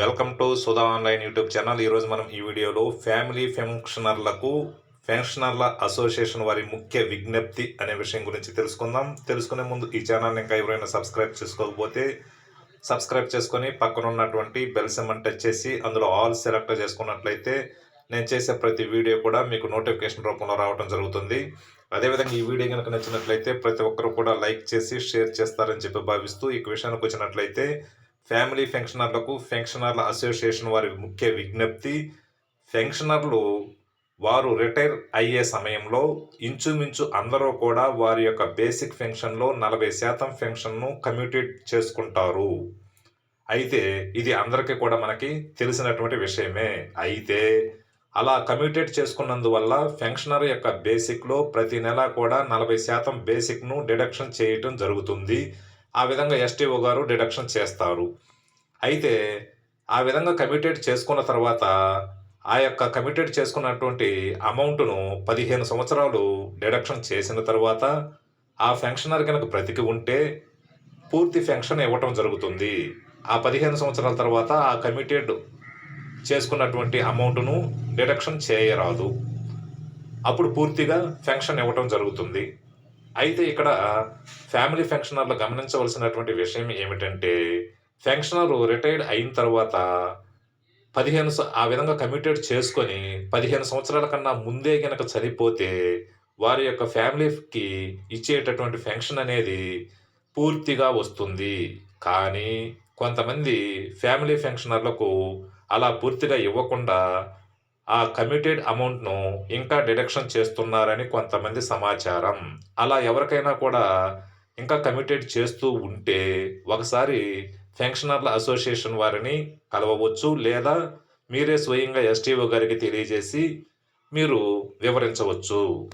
Welcome to Sudha online YouTube channel. ఈరోజు మనం ఈ వీడియోలో ఫ్యామిలీ ఫంక్షనర్లకు ఫంక్షనర్ల అసోసియేషన్ వారి ముఖ్య విజ్ఞప్తి అనే విషయం గురించి తెలుసుకుందాం. తెలుసుకునే ముందు ఈ ఛానల్ని ఇంకా ఎవరైనా సబ్స్క్రైబ్ చేసుకోకపోతే సబ్స్క్రైబ్ చేసుకొని పక్కన ఉన్నటువంటి బెల్ సెమన్ టచ్ చేసి అందులో ఆల్ సెలెక్ట్ చేసుకున్నట్లయితే నేను చేసే ప్రతి వీడియో కూడా మీకు నోటిఫికేషన్ రూపంలో రావడం జరుగుతుంది. అదేవిధంగా ఈ వీడియో కనుక నచ్చినట్లయితే ప్రతి ఒక్కరు కూడా లైక్ చేసి షేర్ చేస్తారని చెప్పి భావిస్తూ ఈ విషయానికి వచ్చినట్లయితే ఫ్యామిలీ ఫంక్షనర్లకు ఫంక్షనర్ల అసోసియేషన్ వారి ముఖ్య విజ్ఞప్తి ఫంక్షనర్లు వారు రిటైర్ అయ్యే సమయంలో ఇంచుమించు అందరూ కూడా వారి యొక్క బేసిక్ పెన్షన్లో నలభై శాతం ఫంక్షన్ను కమ్యూటేట్ చేసుకుంటారు. అయితే ఇది అందరికీ కూడా మనకి తెలిసినటువంటి విషయమే. అయితే అలా కమ్యూటేట్ చేసుకున్నందువల్ల ఫంక్షనర్ యొక్క బేసిక్లో ప్రతి నెల కూడా నలభై శాతం బేసిక్ను డిడక్షన్ చేయటం జరుగుతుంది. ఆ విధంగా ఎస్టీఓ గారు డిడక్షన్ చేస్తారు. అయితే ఆ విధంగా కమిటెడ్ చేసుకున్న తర్వాత ఆ యొక్క కమిటెడ్ చేసుకున్నటువంటి అమౌంట్ను పదిహేను సంవత్సరాలు డిడక్షన్ చేసిన తర్వాత ఆ ఫంక్షనర్ కనుక బ్రతికి ఉంటే పూర్తి ఫంక్షన్ ఇవ్వటం జరుగుతుంది. ఆ పదిహేను సంవత్సరాల తర్వాత ఆ కమిటెడ్ చేసుకున్నటువంటి అమౌంట్ను డిడక్షన్ చేయరాదు. అప్పుడు పూర్తిగా ఫంక్షన్ ఇవ్వటం జరుగుతుంది. అయితే ఇక్కడ ఫ్యామిలీ ఫంక్షనర్లు గమనించవలసినటువంటి విషయం ఏమిటంటే ఫంక్షనర్ రిటైర్డ్ అయిన తర్వాత పదిహేను ఆ విధంగా కమ్యూటేట్ చేసుకొని పదిహేను సంవత్సరాల కన్నా ముందే గనక చనిపోతే వారి యొక్క ఫ్యామిలీకి ఇచ్చేటటువంటి ఫంక్షన్ అనేది పూర్తిగా వస్తుంది. కానీ కొంతమంది ఫ్యామిలీ ఫంక్షనర్లకు అలా పూర్తిగా ఇవ్వకుండా ఆ కమిటెడ్ అమౌంట్ను ఇంకా డిడక్షన్ చేస్తున్నారని కొంతమంది సమాచారం. అలా ఎవరికైనా కూడా ఇంకా కమిటెడ్ చేస్తూ ఉంటే ఒకసారి ఫంక్షనర్ల అసోసియేషన్ వారిని కలవవచ్చు లేదా మీరే స్వయంగా ఎస్టీఓ గారికి తెలియజేసి మీరు వివరించవచ్చు.